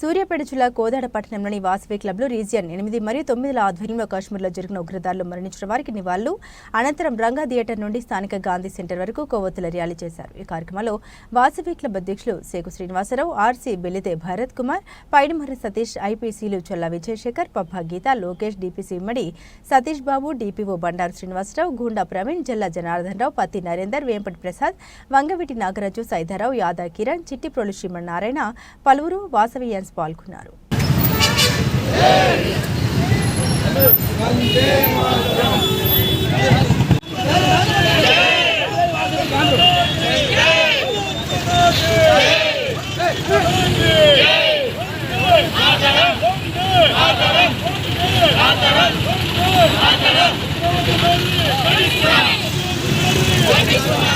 సూర్యాపేట జిల్లా కోదాడ పట్టణంలోని వాసవి క్లబ్లో రీజియన్ ఎనిమిది మరియు తొమ్మిదిల ఆధ్వర్యంలో కాశ్మీర్లో జరిగిన ఉగ్రదారులు మరణించిన వారికి నివాళులు. అనంతరం రంగా థియేటర్ నుండి స్థానిక గాంధీ సెంటర్ వరకు కొవ్వొత్తుల ర్యాలీ చేశారు. ఈ కార్యక్రమంలో వాసవి క్లబ్ అధ్యక్షులు శేకు శ్రీనివాసరావు ఆర్సీ బెల్లితే భరత్ కుమార్ పైడిమర్రి సతీష్ ఐపీసీలు చొల్ల విజయశేఖర్ పబ్బా గీత లోకేష్ డీపీసీ ఇమ్మడి సతీష్ బాబు డీపీఓ బండారు శ్రీనివాసరావు గూండా ప్రవీణ్ జిల్లా జనార్దన్ రావు పత్తి నరేందర్ వేంపటి ప్రసాద్ వంగవీటి నాగరాజు సైదారావు యాదా కిరణ్ చిట్టిప్రోలు శ్రీమన్నారాయణ పలువురు వాసవి వాసవియన్స్ పాల్గొన్నారు. లోని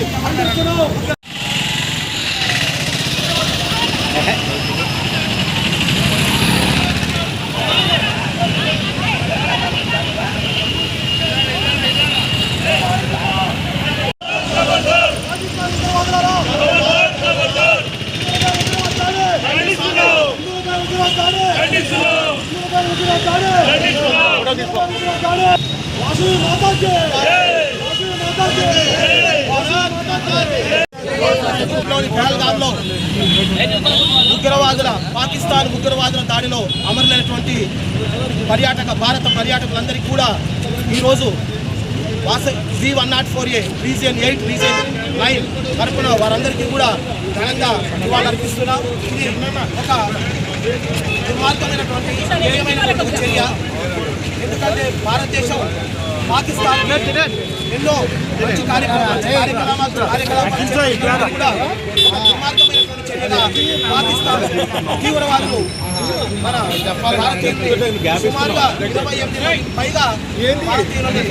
పాకిస్తాన్ ఉగ్రవాదుల దాడిలో అమరులైనటువంటి పర్యాటక భారత పర్యాటకులందరికీ కూడా ఈరోజు వాస G one naught four A region eight region nine తరఫున వారందరికీ కూడా ఘనంగా నివాళులర్పిస్తున్నాం ఇది ఒక దుర్మార్గమైనటువంటి చర్య. ఎందుకంటే భారతదేశం పాకిస్తాన్ ఎన్నో మంచి కార్యక్రమాలు కూడా ఒక దుర్మార్గమైనటువంటి చర్యగా పాకిస్తాన్ తీవ్రవాదులు మన భారతీయులు సుమారుగా ఇరవై ఎనిమిది పైగా భారతీయులని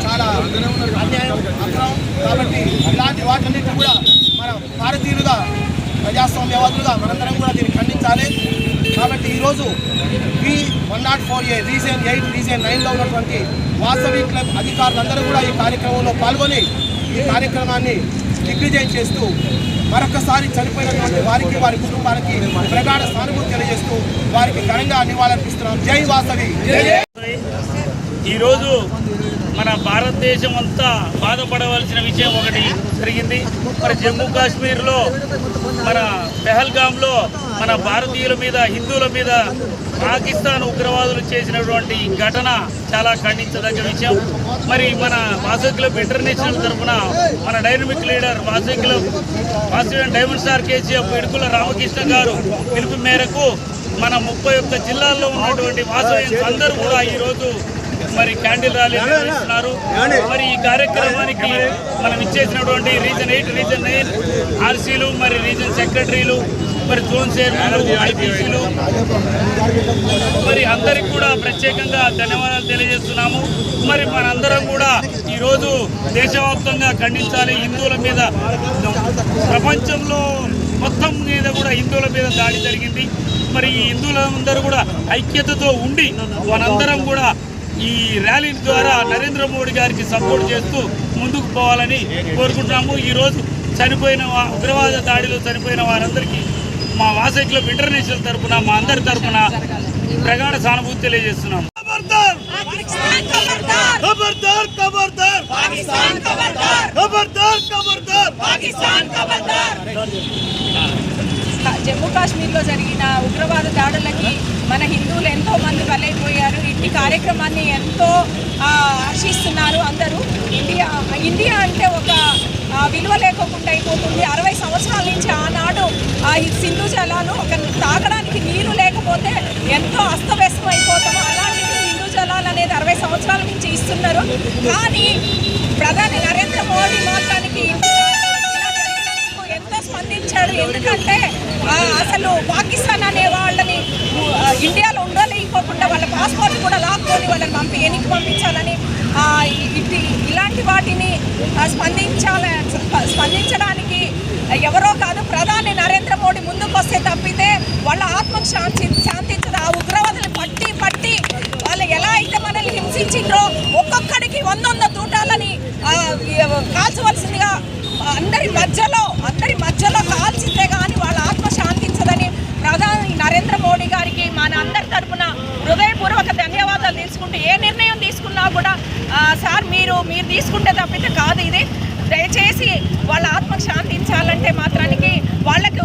చాలా అన్యాయం అక్రమం కాబట్టి ఇలాంటి వాటన్నిటిని కూడా మన భారతీయులుగా ప్రజాస్వామ్యవాదులుగా మనందరం కూడా దీన్ని ఖండించాలి కాబట్టి ఈరోజు ఈ one naught four A region eight region నైన్లో ఉన్నటువంటి వాసవి క్లబ్ అధికారులందరూ కూడా ఈ కార్యక్రమంలో పాల్గొని ఈ కార్యక్రమాన్ని దిగ్విజయం చేస్తూ మరొకసారి చనిపోయినటువంటి వారికి వారి కుటుంబానికి ప్రగాఢ సానుభూతి తెలియజేస్తూ వారికి ఘనంగా నివాళులర్పిస్తున్నాం. జై వాసవి. ఈరోజు భారతదేశం అంతా బాధపడవలసిన విషయం ఒకటి జరిగింది. మరి జమ్మూ కాశ్మీర్లో మన పెహల్గామ్లో మన భారతీయుల మీద హిందువుల మీద పాకిస్తాన్ ఉగ్రవాదులు చేసినటువంటి ఘటన చాలా ఖండించదగ్గ విషయం. మరి మన వాసవి క్లబ్ ఇంటర్నేషనల్ తరఫున మన dynamic leader Vasavi club Vasavi diamond star KCF Idukula Ramakrishna garu పిలుపు మేరకు మన ముప్పై ఒక్క జిల్లాల్లో ఉన్నటువంటి వాసవ్యన్స్ అందరూ కూడా ఈరోజు మరి క్యాండిల్ ర్యాలీ నిర్వహిస్తున్నారు. మరి ఈ కార్యక్రమానికి మనం ఇచ్చేసినటువంటి రీజన్ ఎయిట్ రీజన్ నైన్ ఆర్సీలు మరి రీజన్ సెక్రటరీలు మరి జోన్ చైర్మన్లు ఐపీసీలు. మరి అందరికి కూడా ప్రత్యేకంగా ధన్యవాదాలు తెలియజేస్తున్నాము. మరి మనందరం కూడా ఈరోజు దేశవ్యాప్తంగా ఖండించాలి. హిందువుల మీద ప్రపంచంలో మొత్తం మీద కూడా హిందువుల మీద దాడి జరిగింది. మరి ఈ హిందువులందరూ కూడా ఐక్యతతో ఉండి వారందరం కూడా ఈ ర్యాలీ ద్వారా నరేంద్ర మోడీ గారికి సపోర్ట్ చేస్తూ ముందుకు పోవాలని కోరుకుంటున్నాము. ఈరోజు చనిపోయిన ఉగ్రవాద దాడిలో చనిపోయిన వారందరికీ మా వాసై ఇంటర్నేషనల్ తరఫున మా అందరి తరఫున ప్రగాఢ సానుభూతి తెలియజేస్తున్నాము. खबरदार खबरदार खबरदार पाकिस्तान खबरदार खबरदार खबरदार పాకిస్తాన్ ఖబర్దార్ జమ్మూ కాశ్మీర్లో జరిగిన ఉగ్రవాద దాడులకి మన హిందువులు ఎంతో మంది బలైపోయారు ఇట్టి కార్యక్రమాన్ని ఎంతో ఆ, హర్షిస్తున్నారు అందరూ ఇండియా ఇండియా అంటే ఒక ఆ, విలువ లేకోకుండా అయిపోతుంది అరవై సంవత్సరాల నుంచి ఆనాడు ఆ ఈ సింధు జలాలు ఒక తాగడానికి నీరు లేకపోతే ఎంతో అస్తవ్యస్తం అనేది అరవై సంవత్సరాల నుంచి ఇస్తున్నారు. కానీ ప్రధాని నరేంద్ర మోడీ మాత్రానికి ఎంతో స్పందించాడు. ఎందుకంటే అసలు పాకిస్తాన్ అనే వాళ్ళని ఇండియాలో ఉండలేకపోకుండా వాళ్ళ పాస్పోర్ట్ కూడా లాక్కొని వాళ్ళని పంపి ఎనికి పంపించాలని ఇలాంటి వాటిని స్పందించాల స్పందించడానికి ఎవరో కాదు ప్రధాని నరేంద్ర మోడీ ముందుకు వస్తే తప్పితే వాళ్ళ ఆత్మకు శాంతి మధ్యలో అందరి మధ్యలో కాల్చిందే కానీ వాళ్ళ ఆత్మ శాంతించదని ప్రధాని నరేంద్ర మోడీ గారికి మన అందరి తరపున హృదయపూర్వక ధన్యవాదాలు తీసుకుంటూ ఏ నిర్ణయం తీసుకున్నా కూడా సార్ మీరు మీరు తీసుకుంటే తప్పితే కాదు ఇది. దయచేసి వాళ్ళ ఆత్మ శాంతించాలంటే మాత్రానికి వాళ్ళకి